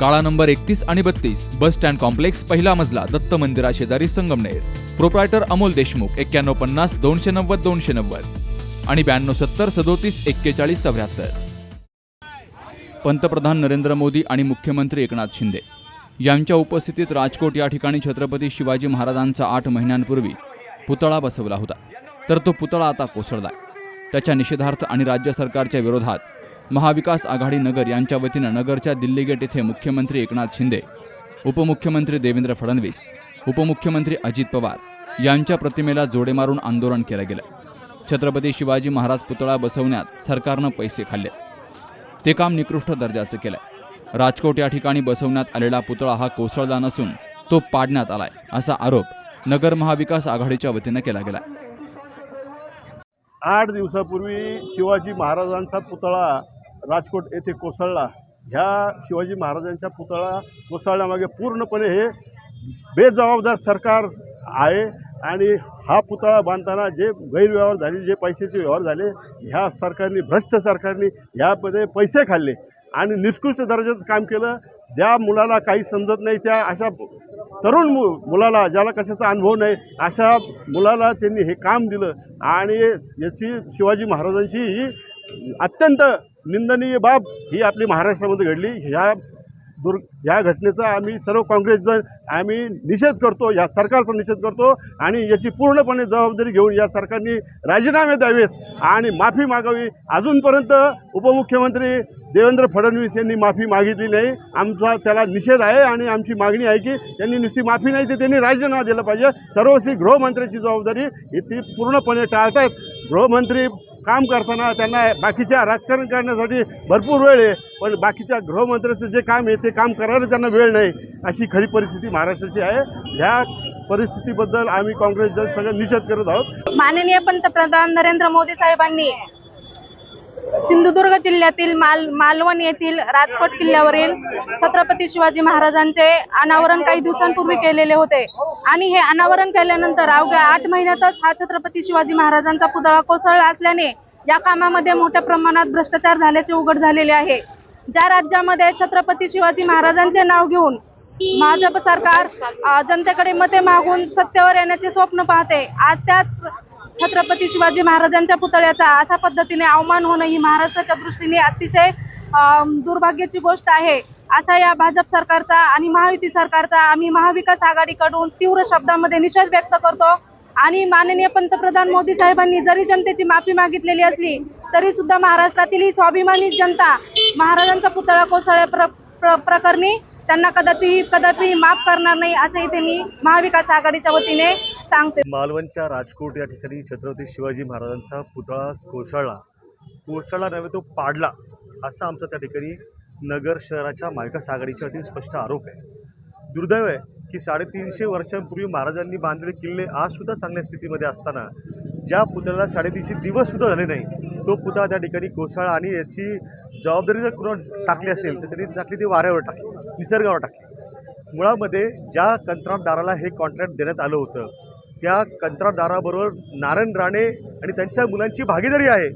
काळा नंबर एकतीस आणि बत्तीस बस स्टँड कॉम्प्लेक्स पहिला मजला दत्त मंदिरा शेजारी संगमनेर. प्रोप्रायटर अमोल देशमुख एक्क्याण्णव पन्नास दोनशे नव्वद दोनशे नव्वद. आणि ब्याण्णव सत्तर सदोतीस एक्केचाळीस चौऱ्याहत्तर. पंतप्रधान नरेंद्र मोदी आणि मुख्यमंत्री एकनाथ शिंदे. यांच्या उपस्थितीत राजकोट या ठिकाणी छत्रपती शिवाजी महाराजांचा आठ महिन्यांपूर्वी पुतळा बसवला होता. तर तो पुतळा आता कोसळलाय. त्याच्या निषेधार्थ आणि राज्य सरकारच्या विरोधात महाविकास आघाडी नगर यांच्या वतीनं नगरच्या दिल्ली गेट येथे मुख्यमंत्री एकनाथ शिंदे उपमुख्यमंत्री देवेंद्र फडणवीस उपमुख्यमंत्री अजित पवार यांच्या प्रतिमेला जोडे मारून आंदोलन केलं गेलं छत्रपती शिवाजी महाराज पुतळा बसवण्यात सरकारनं पैसे खाल्ले. ते काम निकृष्ट दर्जाचं केलंय. राजकोट या ठिकाणी बसवण्यात आलेला पुतळा हा कोसळला नसून तो पाडण्यात आलाय असा आरोप नगर महाविकास आघाडीच्या वतीनं केला गेला आठ दिवसापूर्वी शिवाजी महाराजांचा पुतळा राजकोट येथे कोसळला. ह्या शिवाजी महाराजांच्या पुतळा कोसळण्यामागे पूर्णपणे हे बेजबाबदार सरकार आहे आणि हा पुतळा बांधताना जे गैरव्यवहार झाले जे पैशाचे व्यवहार झाले ह्या सरकारने भ्रष्ट सरकारने ह्यामध्ये पैसे खाल्ले आणि निकृष्ट दर्जाचं काम केलं. ज्या मुलाला काही समजत नाही त्या अशा तरुण मु मुलाला ज्याला कशाचा अनुभव नाही अशा मुलाला त्यांनी हे काम दिलं. आणि याची शिवाजी महाराजांची ही अत्यंत निंदनीय बाब ही आपली महाराष्ट्रामध्ये घडली. ह्या दुर् ह्या घटनेचा आम्ही सर्व काँग्रेसजन आम्ही निषेध करतो या सरकारचा निषेध करतो आणि याची पूर्णपणे जबाबदारी घेऊन या सरकारने राजीनामे द्यावेत आणि माफी मागावी. अजूनपर्यंत उपमुख्यमंत्री देवेंद्र फडणवीस यांनी माफी मागितली नाही. आमचा त्याला निषेध आहे आणि आमची मागणी आहे की त्यांनी नुसती माफी नाही तर त्यांनी राजीनामा दिला पाहिजे. सर्वस्वी गृहमंत्र्याची जबाबदारी ही ती पूर्णपणे टाळतायत. गृहमंत्री काम करताना त्यांना बाकीच्या राजकारण करण्यासाठी भरपूर वेळ आहे. पण बाकीच्या गृहमंत्र्याचं जे काम आहे ते काम करायला त्यांना वेळ नाही. अशी खरी परिस्थिती महाराष्ट्राची आहे. ह्या परिस्थितीबद्दल आम्ही काँग्रेस सगळं निषेध करत आहोत. माननीय पंतप्रधान नरेंद्र मोदी साहेबांनी सिंधुदुर्ग जिल्ह्यातील माल मालवण येथील राजकोट किल्ल्यावरील छत्रपती शिवाजी महाराजांचे अनावरण काही दिवसांपूर्वी केलेले होते. आणि हे अनावरण केल्यानंतर अवघ्या आठ महिन्यातच हा छत्रपती शिवाजी महाराजांचा पुतळा कोसळला असल्याने या कामामध्ये मोठ्या प्रमाणात भ्रष्टाचार झाल्याचे उघड झालेले आहे. ज्या राज्यामध्ये छत्रपती शिवाजी महाराजांचे नाव घेऊन भाजप सरकार जनतेकडे मते मागून सत्तेवर येण्याचे स्वप्न पाहते आज त्याच छत्रपती शिवाजी महाराजांच्या पुतळ्याचा अशा पद्धतीने अवमान होणं ही महाराष्ट्राच्या दृष्टीने अतिशय दुर्भाग्याची गोष्ट आहे. अशा या भाजप सरकारचा आणि महायुती सरकारचा आम्ही महाविकास आघाडीकडून तीव्र शब्दामध्ये निषेध व्यक्त करतो. आणि माननीय पंतप्रधान मोदी साहेबांनी जरी जनतेची माफी मागितलेली असली तरी सुद्धा महाराष्ट्रातील ही स्वाभिमानी जनता महाराजांचा पुतळा कोसळ्या प्र, प्र, प्रकरणी त्यांना कदापि कदापि माफ करणार नाही असं इथे मी महाविकास आघाडीच्या वतीने सांगते. मालवणच्या राजकोट या ठिकाणी छत्रपती शिवाजी महाराजांचा पुतळा कोसळला. कोसळला नव्हे तो पाडला असा आमचा त्या ठिकाणी नगर शहराच्या महाविकास आघाडीच्या वतीने स्पष्ट आरोप आहे. दुर्दैव आहे की साडेतीनशे वर्षांपूर्वी महाराजांनी बांधलेले किल्ले आजसुद्धा चांगल्या स्थितीमध्ये असताना ज्या पुतळ्याला साडेतीनशे दिवससुद्धा झाले नाही तो पुतळा त्या ठिकाणी कोसळला आणि याची जबाबदारी जर कुणा टाकली असेल तर त्यांनी टाकली ती वाऱ्यावर टाकली निसर्गावर टाकली. मुळामध्ये ज्या कंत्राटदाराला हे कॉन्ट्रॅक्ट देण्यात आलं होतं त्या कंत्राटदाराबरोबर नारायण राणे आणि त्यांच्या मुलांची भागीदारी आहे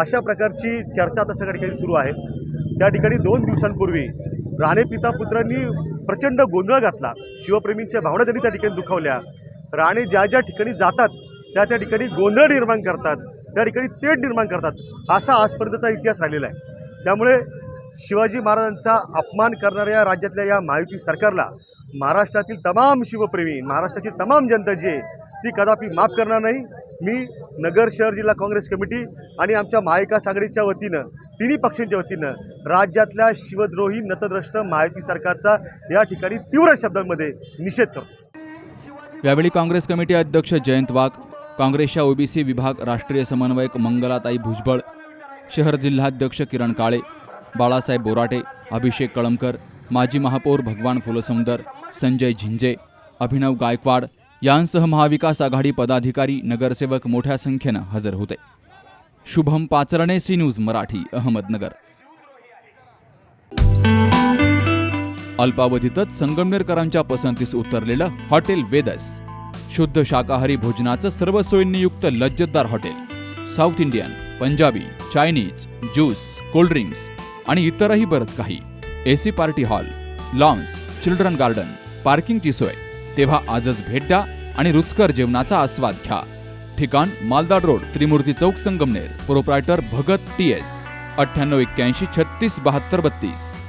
अशा प्रकारची चर्चा आता सगळ्या ठिकाणी सुरू आहे. त्या ठिकाणी दोन दिवसांपूर्वी राणे पिता पुत्रांनी प्रचंड गोंधळ घातला. शिवप्रेमींच्या भावना त्यांनी त्या ठिकाणी दुखावल्या. राणे ज्या ज्या ठिकाणी जातात त्या त्या ठिकाणी गोंधळ निर्माण करतात त्या ठिकाणी तेढ निर्माण करतात असा आजपर्यंतचा इतिहास राहिलेला आहे. त्यामुळे शिवाजी महाराजांचा अपमान करणाऱ्या राज्यातल्या या महायुती सरकारला महाराष्ट्रातील तमाम शिवप्रेमी महाराष्ट्राची तमाम जनता जी आहे ती कदापि माफ करणार नाही. मी नगर शहर जिल्हा काँग्रेस कमिटी आणि आमच्या महाविकास आघाडीच्या वतीनं तिन्ही पक्षांच्या वतीनं राज्यातल्या शिवद्रोही नतद्रष्ट महायुती सरकारचा या ठिकाणी तीव्र शब्दांमध्ये निषेध करतो. यावेळी काँग्रेस कमिटी अध्यक्ष जयंत वाघ काँग्रेसच्या ओबीसी विभाग राष्ट्रीय समन्वयक मंगलाताई भुजबळ शहर जिल्हाध्यक्ष किरण काळे बाळासाहेब बोराटे अभिषेक कळमकर माजी महापौर भगवान फुलसुंदर संजय झिंजे अभिनव गायकवाड यांसह महाविकास आघाडी पदाधिकारी नगरसेवक मोठ्या संख्येनं हजर होते. Shubham Pacharne C news Marathi Ahmednagar. अल्पावधीतच संगमनेरकरांच्या पसंतीस उतरलेलं हॉटेल वेदस. शुद्ध शाकाहारी भोजनाचं सर्व सोयींनी युक्त लज्जतदार hotel South Indian. Punjabi Chinese juice cold drinks आणि इतरही बरंच काही. AC party hall lawns children garden पार्किंगची सोय. तेव्हा आजच भेट द्या आणि रुचकर जेवणाचा आस्वाद घ्या. ठिकाण Maldad road Trimurti Chowk Sangamner. Proprietor Bhagat T S अठ्ठ्याण्णव एक्क्याऐंशी छत्तीस बहात्तर बत्तीस.